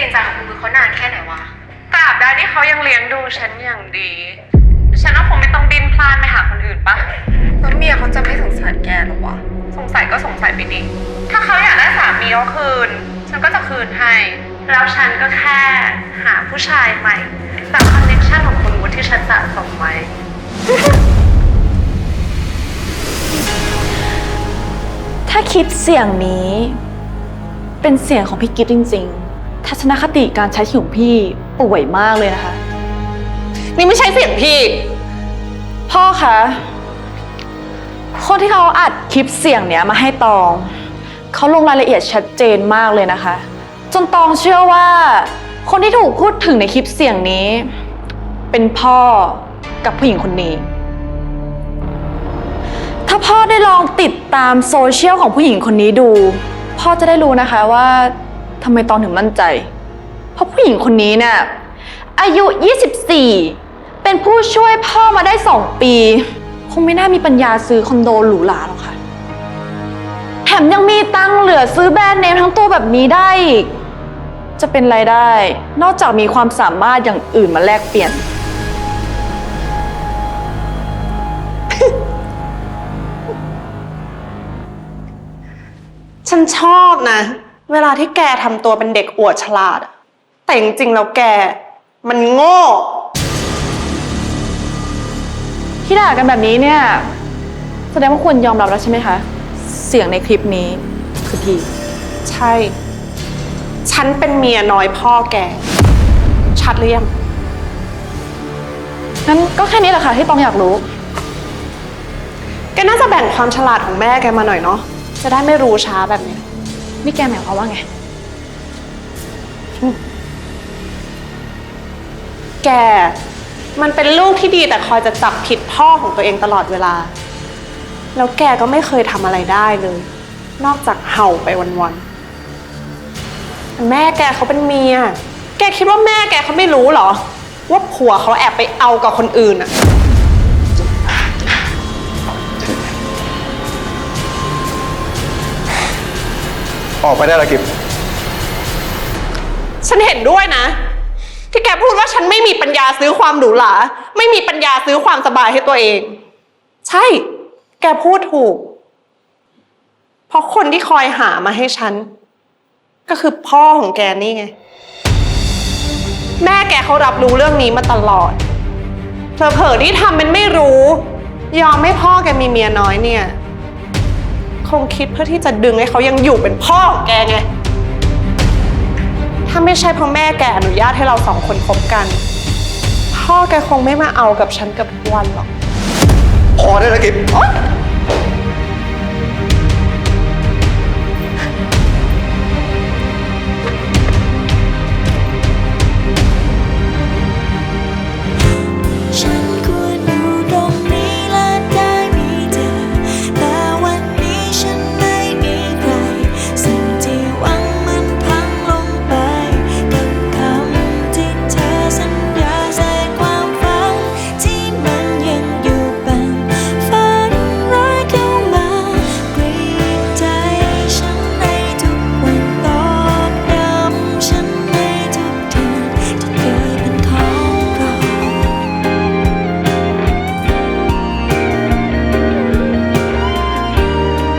ตีนใจของคุณมือเขานานแค่ไหนวะ ตราบใดที่เขายังเลี้ยงดูฉันอย่างดี ฉันก็คงไม่ต้องดิ้นพลานไปหาคนอื่นปะแล้วเมียเขาจะไม่สงสารแกหรอวะ สงสัยก็สงสัยไปดิ ถ้าเขาอยากได้สามีเขาคืน ฉันก็จะคืนให้ แล้วฉันก็แค่หาผู้ชายใหม่ตามคอนเนคชั่นของคุณวุฒิที่ฉันสะสมไว้ ถ้าคิดเสียงนี้ เป็นเสียงของพี่กิฟจริง ๆ ทัศนคติการใช้ชีวิตของพี่ป่วยมากเลยนะคะ นี่ไม่ใช่เสียงพี่ พ่อคะ คนที่เขาอัดคลิปเสียงเนี้ยมาให้ตอง เขาลงรายละเอียดชัดเจนมากเลยนะคะ จนตองเชื่อว่า คนที่ถูกพูดถึงในคลิปเสียงนี้ เป็นพ่อกับผู้หญิงคนนี้ ถ้าพ่อได้ลองติดตามโซเชียลของผู้หญิงคนนี้ดู พ่อจะได้รู้นะคะว่า ทำไมตองถึงมั่นใจ เพราะผู้หญิงคนนี้เนี่ยอายุ 24 เป็นผู้ช่วยพ่อมาได้ 2 ปี คงไม่น่ามีปัญญาซื้อคอนโดหรูหราหรอกค่ะ แถมยังมีตังเหลือซื้อแบรนด์เนมทั้งตัวแบบนี้ได้อีกจะเป็นไรได้ นอกจากมีความสามารถอย่างอื่นมาแลกเปลี่ยน ฉันชอบนะ เวลาที่แกทำตัวเป็นเด็กอวดฉลาดอะแต่จริงๆแล้วแก มันโง่ ที่ด่ากันแบบนี้เนี่ย แสดงว่าควรยอมรับแล้วใช่ไหมคะ เสียงในคลิปนี้คือพี่ใช่ ฉันเป็นเมียน้อยพ่อแก ชัดหรือยัง งั้นก็แค่นี้แหละค่ะที่ตองอยากรู้ แกน่าจะแบ่งความฉลาดของแม่แกมาหน่อยเนาะ จะได้ไม่รู้ช้าแบบเนี้ย นี่แกหมายความว่าไง แก มันเป็นลูกที่ดีแต่คอยจะจับผิดพ่อของตัวเองตลอดเวลา แล้วแกก็ไม่เคยทำอะไรได้เลย นอกจากเห่าไปวันๆแต่แม่แกเขาเป็นเมีย แกคิดว่าแม่แกเขาไม่รู้เหรอ ว่าผัวเขาแอบไปเอากับคนอื่นอะ ออกไปได้และกิฟฉันเห็นด้วยนะ ที่แกพูดว่าฉันไม่มีปัญญาซื้อความหรูหรา ไม่มีปัญญาซื้อความสบายให้ตัวเอง ใช่ แกพูดถูก เพราะคนที่คอยหามาให้ฉัน ก็คือพ่อของแกนี่ไง แม่แกเขารับรู้เรื่องนี้มาตลอดเผลอๆที่ทำเป็นไม่รู้ ยอมให้พ่อแกมีเมียน้อยเนี่ย คงคิดเพื่อที่จะดึงให้เขายังอยู่เป็นพ่อของแกไง ถ้าไม่ใช่เพราะแม่แกอนุญาตให้เราสองคนคบกัน พ่อแกคงไม่มาเอากับฉันกับวันหรอก พอได้แล้วกิฟ